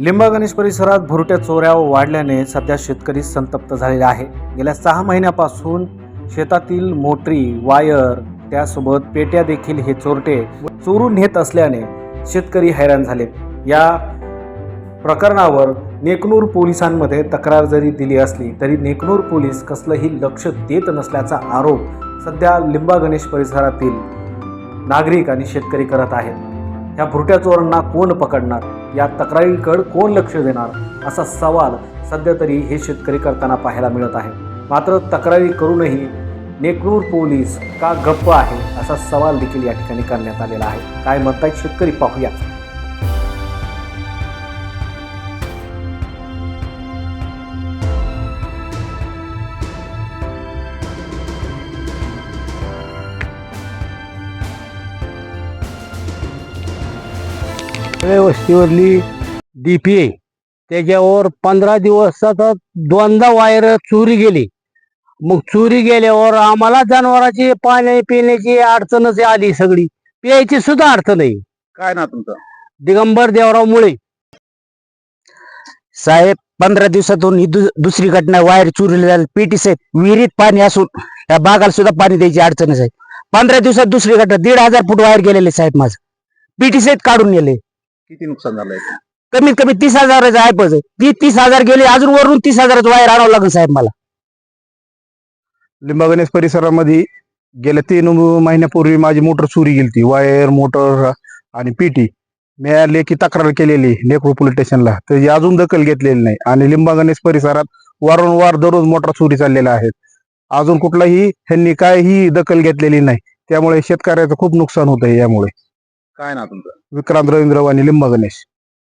लिंबा गणेश परिसरात भुरट्या चोऱ्या वाढल्याने सध्या शेतकरी संतप्त झालेले आहे. गेल्या सहा महिन्यापासून शेतातील मोटरी वायर त्यासोबत पेट्या देखील हे चोरटे चोरून नेत असल्याने शेतकरी हैराण झाले. या प्रकरणावर नेकनूर पोलिसांमध्ये तक्रार जरी दिली असली तरी नेकनूर पोलीस कसलंही लक्ष देत नसल्याचा आरोप सध्या लिंबा गणेश परिसरातील नागरिक आणि शेतकरी करत आहेत. ह्या भुरट्या चोरांना कोण पकडणार? या तक्रारींकड कोण लक्ष देणार असा सवाल सध्या तरी हे शेतकरी करताना पाहायला मिळत आहे. मात्र तक्रारी करूनही नेकनूर पोलीस का गप्प आहे असा सवाल देखील या ठिकाणी करण्यात आलेला आहे. काय म्हणतायत शेतकरी? पाहूया. सगळ्या वस्तीवरली डीपी आहे त्याच्यावर पंधरा दिवसात दोनदा वायर चोरी गेली. मग चोरी गेल्यावर आम्हाला जनावरांची पाणी पिण्याची अडचणच आली सगळी. प्यायची सुद्धा अडचण आहे काय ना तुमचं? दिगंबर देवराव मुळे. साहेब पंधरा दिवसातून ही दु- दुसरी घटना वायर चोरीला झाली. पेटी साहेब विहिरीत पाणी असून या बागाला सुद्धा पाणी द्यायची अडचणच आहे. पंधरा दिवसात दुसरी घटना दीड हजार फूट वायर गेलेले साहेब माझं. पीटी साहेब काढून नेले. किती नुकसान झालंय कमीत कमी तीस हजाराचं आहे पज ती तीस हजार गेले अजून वरून तीस हजाराचं वायर आणावं लागेल साहेब मला. लिंबा गणेश परिसरामध्ये गेल्या तीन महिन्यापूर्वी माझी मोटर चोरी गेली वायर मोटर आणि पीटी. मी लेखी तक्रार केलेली लेकरू पोलीस स्टेशनला. त्याची अजून दखल घेतलेली नाही. आणि लिंबा गणेश परिसरात वारंवार दररोज मोटर चोरी चाललेल्या आहेत. अजून कुठलाही ह्यांनी काहीही दखल घेतलेली नाही. त्यामुळे शेतकऱ्याचं खूप नुकसान होत आहे यामुळे. काय ना तुमचं? विक्रांत रवींद्र वाणी लिंबा गणेश